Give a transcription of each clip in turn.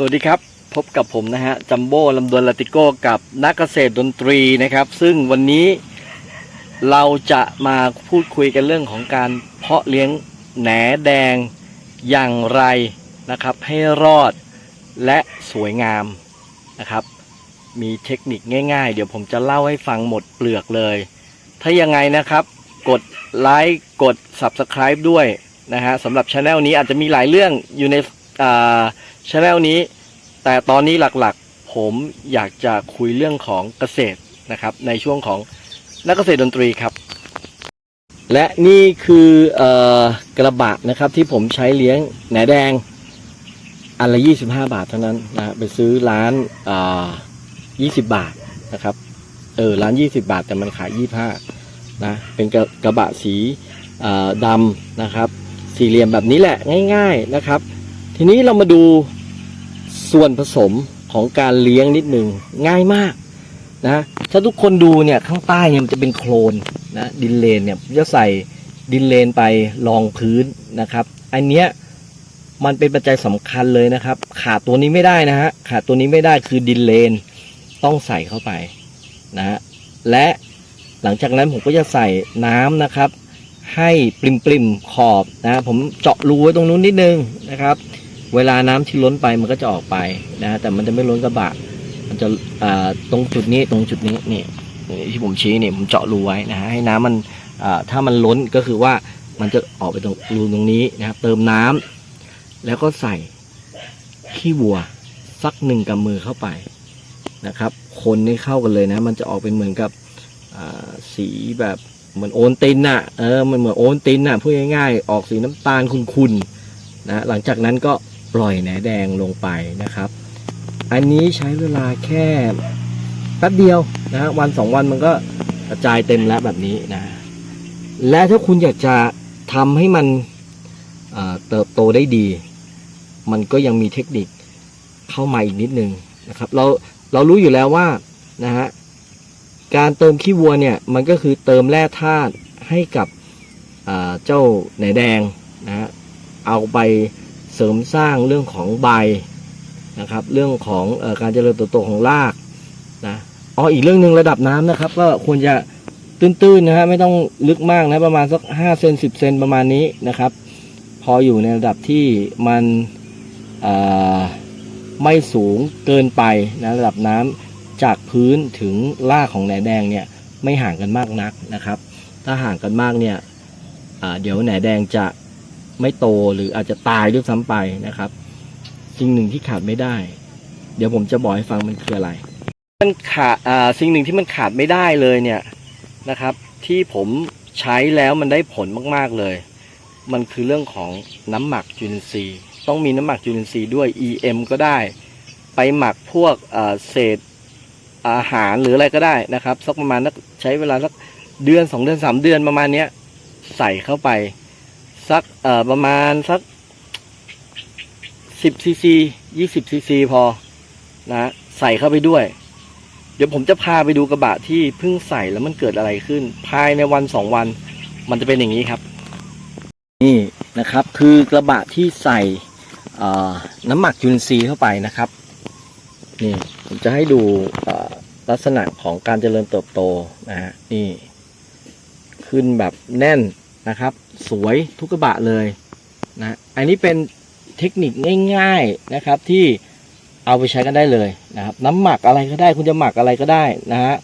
สวัสดีครับ พบกับผมนะฮะจัมโบ้ลำดวนลาติโก้กับนักเกษตรดนตรีนะครับ ซึ่งวันนี้เราจะมาพูดคุยกันเรื่องของการเพาะเลี้ยงแหนแดงอย่างไรนะครับ ให้รอดและสวยงามนะครับ มีเทคนิคง่ายๆ เดี๋ยวผมจะเล่าให้ฟังหมดเปลือกเลย ถ้ายังไงนะครับ กดไลค์กด Subscribe ด้วยนะฮะสำหรับช anel นี้อาจจะมีหลายเรื่องอยู่ใน อ่าช anel นี้ แต่ตอนนี้หลักๆ ผมอยากจะคุยเรื่องของเกษตรนะครับ ในช่วงของนักเกษตรดนตรีครับ และนี่คืออกระบะนะครับที่ผมใช้เลี้ยงแหนแดงอันละ 25 บาทเท่านั้นนะไปซื้อร้านอ่า20 บาทนะครับ เออร้าน 20 บาทแต่มันขาย 25นะเป็นกระกระบะสีดำนะครับ สี่เหลี่ยมแบบนี้แหละง่าย ๆนะครับ ทีนี้เรามาดูส่วนผสมของการเลี้ยงนิดหนึ่งง่ายมากนะถ้าทุกคนดูเนี่ยข้างใต้เนี่ยมันจะเป็นโคลนนะดินเลนเนี่ยจะใส่ดินเลนไปรองพื้นนะครับ อันเนี้ยมันเป็นปัจจัยสำคัญเลยนะครับ ขาดตัวนี้ไม่ได้นะฮะขาดตัวนี้ไม่ได้คือดินเลนต้องใส่เข้าไปนะฮะและหลังจากนั้นผมก็จะใส่น้ำนะครับ ให้ปริมปริมขอบนะผมเจาะรูไว้ตรงนู้นนิดนึงนะครับ เวลาน้ำที่ล้นไปมันก็จะออกไปนะแต่มันจะไม่ล้นกระบะ มันจะอ่าตรงจุดนี้ตรงจุดนี้นี่ที่ผมชี้เนี่ยผมเจาะรูไว้นะฮะให้น้ำมันอ่าถ้ามันล้นก็คือว่ามันจะออกไปตรงรูตรงนี้นะครับเติมน้ำแล้วก็ใส่ขี้วัวสักหนึ่งกำมือเข้าไปนะครับ คนให้เข้ากันเลยนะ มันจะออกเป็นเหมือนกับอ่าสีแบบเหมือนโอนตินน่ะเออมันเหมือนโอนตินน่ะพูดง่ายๆออกสีน้ำตาลขุ่นๆนะหลังจากนั้นก็ ปล่อยแหนแดงลงไปนะครับ อันนี้ใช้เวลาแค่แป๊บเดียวนะฮะวันสองวันมันก็กระจายเต็มแล้วแบบนี้นะ และถ้าคุณอยากจะทำให้มันเติบโตได้ดี มันก็ยังมีเทคนิคเข้ามาอีกนิดนึงนะครับ เราเรารู้อยู่แล้วว่านะฮะการเติมขี้วัวเนี่ยมันก็คือเติมแร่ธาตุให้กับเจ้าไหนแดงนะฮะเอาไป เสริมสร้างเรื่องของใบนะครับ เรื่องของอการเจริญเติบโตของรากนะอ๋ออีกเรื่องหนึ่งระดับน้ำนะครับ ก็ควรจะตื้นๆนะฮะไม่ต้องลึกมากนะประมาณสักห้าเซนสิบเซนประมาณนี้นะครับ พออยู่ในระดับที่มันไม่สูงเกินไปนะระดับน้ำจากพื้นถึงรากของแหนแดงเนี่ยไม่ห่างกันมากนักนะครับ ถ้าห่างกันมากเนี่ยเดี๋ยวแหนแดงจะ ไม่โตหรืออาจจะตายด้วยซ้ำไปนะครับสิ่งหนึ่งที่ขาดไม่ได้ เดี๋ยวผมจะบอกให้ฟังมันคืออะไร มันขาดสิ่งหนึ่งที่มันขาดไม่ได้เลยเนี่ยนะครับ ที่ผมใช้แล้วมันได้ผลมากๆเลย มันคือเรื่องของน้ำหมักจุลินทรีย์ ต้องมีน้ำหมักจุลินทรีย์ด้วย EM ก็ได้ ไปหมักพวกเศษอาหารหรืออะไรก็ได้นะครับสักประมาณนักใช้เวลาสักเดือนสองเดือนสามเดือนประมาณนี้ใส่เข้าไป สักเอ่อประมาณสัก10ซีซี20ซีซีพอนะใส่เข้าไปด้วย เดี๋ยวผมจะพาไปดูกระบะที่เพิ่งใส่แล้วมันเกิดอะไรขึ้น ภายในวันสองวัน มันจะเป็นอย่างนี้ครับ นี่นะครับ คือกระบะที่ใส่น้ำหมักจุลินทรีเข้าไปนะครับ นี่ผมจะให้ดูลักษณะของการเจริญเติบโตนะฮะนี่ ขึ้นแบบแน่นนะครับ สวยทุกกระบะเลยนะอันนี้เป็นเทคนิคง่ายๆนะครับที่เอาไปใช้กันได้เลยนะครับ น้ำหมักอะไรก็ได้คุณจะหมักอะไรก็ได้นะฮะ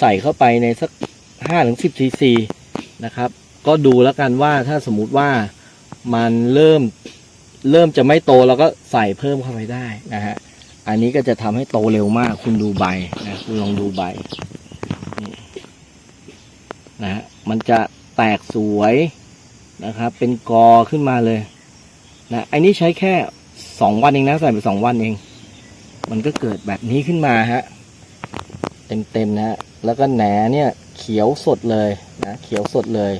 ใส่เข้าไปในสักห้าถึงสิบซีซีนะครับ ก็ดูแล้วกันว่าถ้าสมมุติว่ามันเริ่มเริ่มจะไม่โตเราก็ใส่เพิ่มเข้าไปได้นะฮะอันนี้ก็จะทำให้โตเร็วมากคุณดูใบนะคุณลองดูใบนี่นะฮะมันจะแตกสวย นะครับ เป็นกอขึ้นมาเลยนะไอันนี้ใช้แค่สองวันเองนะใส่ไปสองวันเอง มันก็เกิดแบบนี้ขึ้นมาฮะเต็มๆนะฮะแล้วก็แหนเนี่ยเขียวสดเลยนะเขียวสดเลย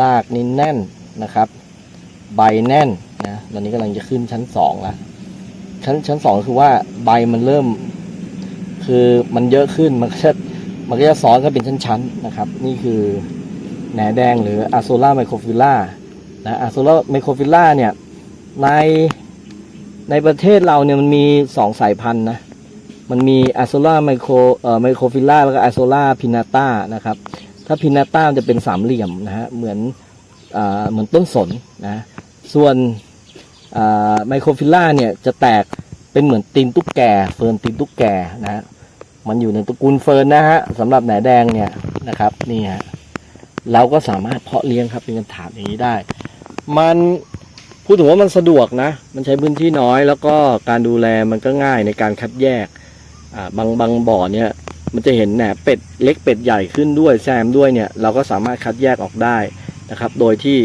รากนี่แน่นนะครับ ใบแน่นนะตอนนี้กำลังจะขึ้นชั้นสองละชั้นชั้นสองคือว่าใบมันเริ่ม คือมันเยอะขึ้นมันก็จะมันก็จะซ้อนกันเป็นชั้นๆนะครับ นี่คือ แหนแดงหรืออะโซล่าไมโครฟิล่านะอะโซโลไมโครฟิลล่าเนี่ยในในประเทศเราเนี่ยมันมีสองสายพันธุ์นะมันมีอะโซล่าไมโครเอ่อไมโครฟิลล่าแล้วก็อะโซล่าพินาต้านะครับ ถ้าพินาต้าจะเป็นสามเหลี่ยมนะฮะเหมือนอ่าเหมือนต้นสนนะส่วนอ่าไมโครฟิลล่าเนี่ยจะแตกเป็นเหมือนตีนตุ๊กแกเฟิร์นตีนตุ๊กแกนะฮะมันอยู่ในตระกูลเฟิร์นนะฮะสำหรับแหนแดงเนี่ยนะครับนี่ฮะ เราก็สามารถเพาะเลี้ยงครับเป็นกระถางอย่างนี้ได้ มันพูดถึงว่ามันสะดวกนะ มันใช้พื้นที่น้อย แล้วก็การดูแลมันก็ง่ายในการคัดแยกบางบางบ่อเนี่ย มันจะเห็นแหนเป็ดเล็กเป็ดใหญ่ขึ้นด้วยแซมด้วยเนี่ย เราก็สามารถคัดแยกออกได้นะครับ โดยที่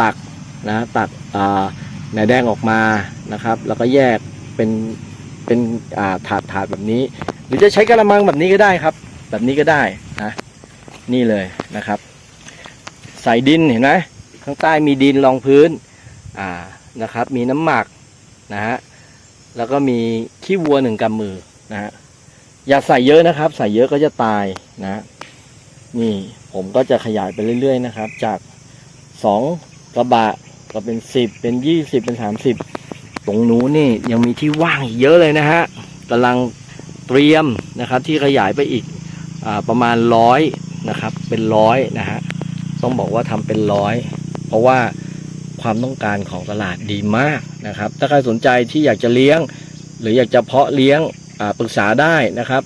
ตักนะตักแหนแดงออกมานะครับ แล้วก็แยกเป็นเป็นถาดถาดแบบนี้ หรือจะใช้กระมังแบบนี้ก็ได้ครับ แบบนี้ก็ได้นะนี่เลยนะครับ ใส่ดินเห็นไหมข้างใต้มีดินรองพื้นอ่านะครับ มีน้ำหมักนะฮะแล้วก็มีขี้วัวหนึ่งกำมือนะฮะอย่าใส่เยอะนะครับ ใส่เยอะก็จะตายนะ นี่ผมก็จะขยายไปเรื่อยๆนะครับ จากสองกระบะก็เป็นสิบเป็นยี่สิบเป็นสามสิบตรงนู้นนี่ยังมีที่ว่างอีกเยอะเลยนะฮะกำลังเตรียมนะครับที่ขยายไปอีกอประมาณร้อยนะครับ เป็นร้อยนะฮะ ต้องบอกว่าทำเป็นร้อย เพราะว่าความต้องการของตลาดดีมากนะครับ ถ้าใครสนใจที่อยากจะเลี้ยง หรืออยากจะเพาะเลี้ยงปรึกษาได้นะครับ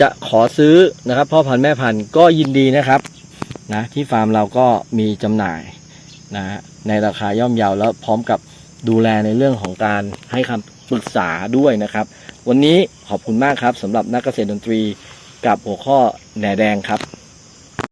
จะขอซื้อนะครับพ่อพันธุ์แม่พันธุ์ก็ยินดีนะครับนะที่ฟาร์มเราก็มีจำหน่ายนะฮะในราคาย่อมเยาแล้วพร้อมกับดูแลในเรื่องของการให้คำปรึกษาด้วยนะครับ วันนี้ขอบคุณมากครับสำหรับนักเกษตรดนตรีกับหัวข้อแหนแดงครับ